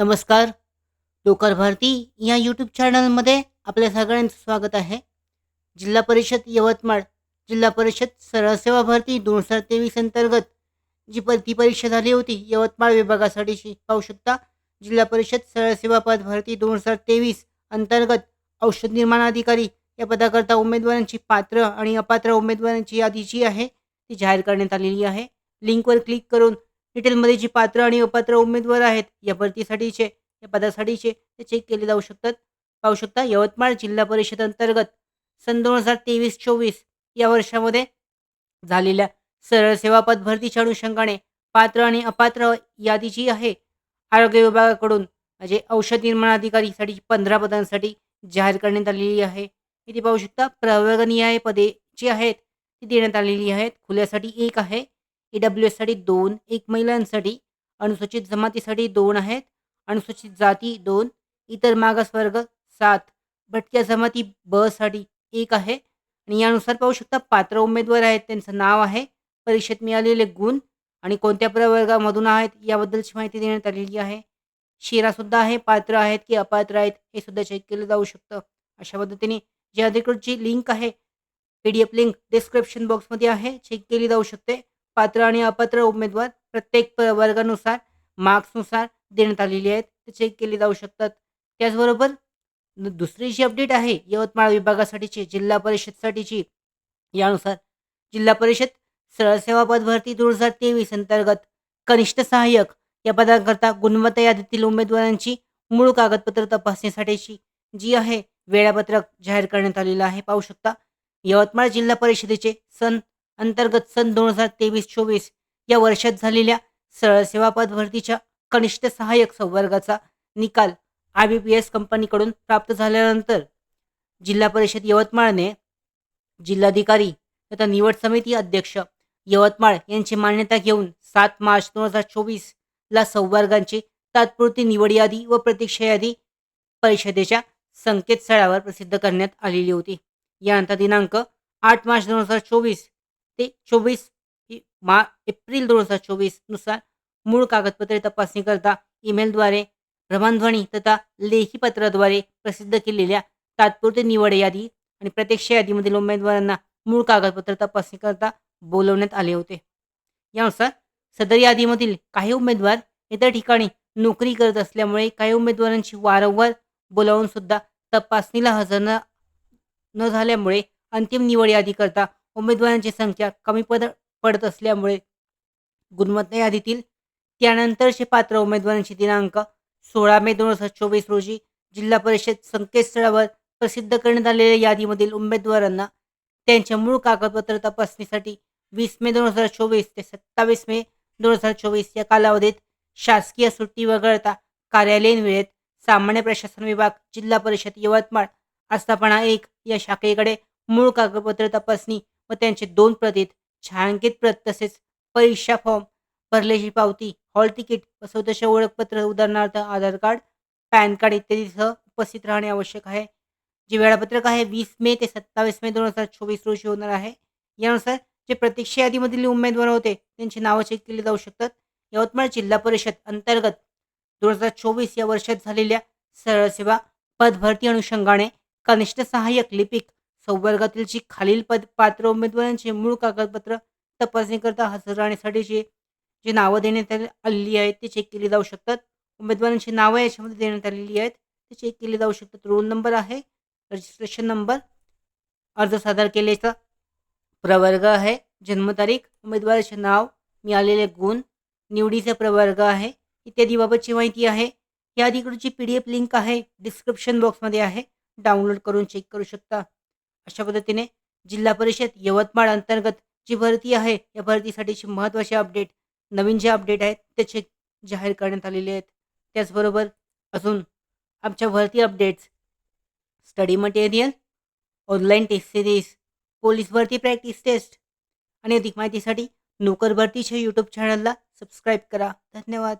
नमस्कार. लोकर भारती या यूट्यूब चॅनलमध्ये आपल्या सगळ्यांचं स्वागत आहे. जिल्हा परिषद यवतमाळ जिल्हा परिषद सरळ सेवा भरती दोन हजार तेवीस अंतर्गत जी भरती परीक्षा झाली होती यवतमाळ विभागासाठीची पाहू शकता. जिल्हा परिषद सरळ सेवा पद भरती दोन हजार तेवीस अंतर्गत औषध निर्माण अधिकारी या पदाकरता उमेदवारांची पात्र आणि अपात्र उमेदवारांची यादी जी आहे ती जाहीर करण्यात आलेली आहे. लिंकवर क्लिक करून डिटेलमध्ये जी पात्र आणि अपात्र उमेदवार आहेत या भरतीसाठीचे या पदासाठीचे ते चेक केले जाऊ शकतात. पाहू शकता यवतमाळ जिल्हा परिषद अंतर्गत सन दोन हजार तेवीस चोवीस या वर्षामध्ये झालेल्या सरळ सेवा पद भरतीच्या अनुषंगाने पात्र आणि अपात्र यादी जी आहे आरोग्य विभागाकडून म्हणजे औषध निर्माण अधिकारीसाठी पंधरा पदांसाठी जाहीर करण्यात आलेली आहे. इथे पाहू शकता प्रवर्गनीय पदे जी आहेत ती देण्यात आलेली आहेत. खुल्यासाठी एक आहे. ई डब्ल्यू एससाठी दोन एक महिलांसाठी अनुसूचित जमातीसाठी दोन आहेत अनुसूचित जाती दोन इतर मागासवर्ग सात. भटक्या जमाती ब साठी एक आहे आणि यानुसार पाहू शकता पात्र उमेदवार आहेत त्यांचं नाव आहे परीक्षेत मिळालेले गुण आणि कोणत्या प्रवर्गामधून आहेत याबद्दलची माहिती देण्यात आलेली आहे. शिरासुद्धा आहे पात्र आहेत की अपात्र आहेत हे सुद्धा चेक केलं जाऊ शकतं. अशा पद्धतीने जी अधिकृत जी लिंक आहे P D F link description बॉक्समध्ये आहे चेक केली जाऊ शकते. पात्र आणि अपात्र उमेदवार प्रत्येक वर्गानुसार मार्क्सनुसार देण्यात आलेली आहेत. ते चेक केले जाऊ शकतात. त्याचबरोबर दुसरी जी अपडेट आहे यवतमाळ विभागासाठीची जिल्हा परिषदसाठीची यानुसार जिल्हा परिषद सरळसेवा पद भरती दोन हजार तेवीस अंतर्गत कनिष्ठ सहाय्यक या पदाकरता गुणवत्ता यादीतील उमेदवारांची मूळ कागदपत्र तपासणीसाठीची जी आहे वेळापत्रक जाहीर करण्यात आलेलं आहे. पाहू शकता यवतमाळ जिल्हा परिषदेचे सन अंतर्गत सन दोन हजार तेवीस चोवीस या वर्षात झालेल्या सरळसेवापद सेवा भरतीच्या कनिष्ठ सहाय्यक संवर्गाचा निकाल आय बी पी एस कंपनीकडून प्राप्त झाल्यानंतर जिल्हा परिषद यवतमाळने जिल्हाधिकारी तथा निवड समिती अध्यक्ष यवतमाळ यांची मान्यता घेऊन सात मार्च दोन हजार चोवीस ला संवर्गांची तात्पुरती निवड यादी व प्रतीक्षा यादी परिषदेच्या संकेतस्थळावर प्रसिद्ध करण्यात आलेली होती. यानंतर दिनांक आठ मार्च दोन हजार चोवीस ते चोवीस मा एप्रिल दोन हजार चोवीसनुसार मूळ कागदपत्रे तपासणीकरता ईमेलद्वारे भ्रमणध्वनी तथा लेखी पत्राद्वारे प्रसिद्ध केलेल्या तात्पुरती निवड यादी आणि प्रत्यक्ष यादीमधील उमेदवारांना मूळ कागदपत्र तपासणीकरता बोलवण्यात आले होते. यानुसार सदर यादीमधील काही उमेदवार इतर ठिकाणी नोकरी करत असल्यामुळे काही उमेदवारांची वारंवार बोलावून सुद्धा तपासणीला हजर न न झाल्यामुळे अंतिम निवड यादीकरता उमेदवारांची संख्या कमी पद पडत असल्यामुळे गुणवत्ता यादीतील त्यानंतरचे पात्र उमेदवारांची दिनांक सोळा मे दोन हजार चोवीस रोजी जिल्हा परिषद संकेतस्थळावर प्रसिद्ध करण्यात आलेल्या यादीमधील उमेदवारांना त्यांच्या मूळ कागदपत्र तपासणीसाठी वीस मे दोन हजार चोवीस ते सत्तावीस मे दोन हजार चोवीस या कालावधीत शासकीय सुट्टी वगळता कार्यालयीन वेळेत सामान्य प्रशासन विभाग जिल्हा परिषद यवतमाळ आस्थापना एक या शाखेकडे मूळ कागदपत्र तपासणी व त्यांचे दोन प्रतीत छायांकित प्रत तसेच परीक्षा फॉर्म भरल्याची पावती हॉल तिकीट व स्वतःचे ओळखपत्र उदाहरणार्थ आधार कार्ड पॅन कार्ड इत्यादीसह उपस्थित राहणे आवश्यक आहे. जे वेळापत्रक आहे वीस मे ते सत्तावीस मे दोन हजार चोवीस रोजी होणार आहे. यानुसार जे प्रतीक्षा यादीमधील उमेदवार होते त्यांची नावं चेक केली जाऊ शकतात. यवतमाळ जिल्हा परिषद अंतर्गत दोन हजार चोवीस या वर्षात झालेल्या सरळ सेवा पदभरती अनुषंगाने कनिष्ठ सहाय्यक लिपिक संवर्गातील जी खालील पद पात्र उमेदवारांचे मूळ कागदपत्र तपासणीकरता हजर राहण्यासाठीची जी नावं देण्यात आले- आलेली आहेत ते चेक केली जाऊ शकतात. उमेदवारांची नावं याच्यामध्ये देण्यात आलेली आहेत ते चेक केली जाऊ शकतात. रोल नंबर आहे रजिस्ट्रेशन नंबर अर्ज सादर केल्याचा प्रवर्ग आहे जन्मतारीख उमेदवाराचे नाव मिळालेले गुण निवडीचा प्रवर्ग आहे इत्यादीबाबतची माहिती आहे. या अधिकडची पी डी एफ लिंक आहे डिस्क्रिप्शन बॉक्समध्ये आहे. डाउनलोड करून चेक करू शकता. अशा पद्धतीने जिल्हा परिषद यवतमाळ अंतर्गत जी भरती आहे या भरतीसाठीची महत्त्वाचे अपडेट नवीन जे अपडेट आहेत त्याचे जाहीर करण्यात आलेले आहेत. त्याचबरोबर अजून आमच्या भरती updates study material online test series police भरती प्रॅक्टिस टेस्ट आणि अधिक माहितीसाठी नोकर भरतीच्या यूट्यूब चॅनलला सबस्क्राईब करा. धन्यवाद.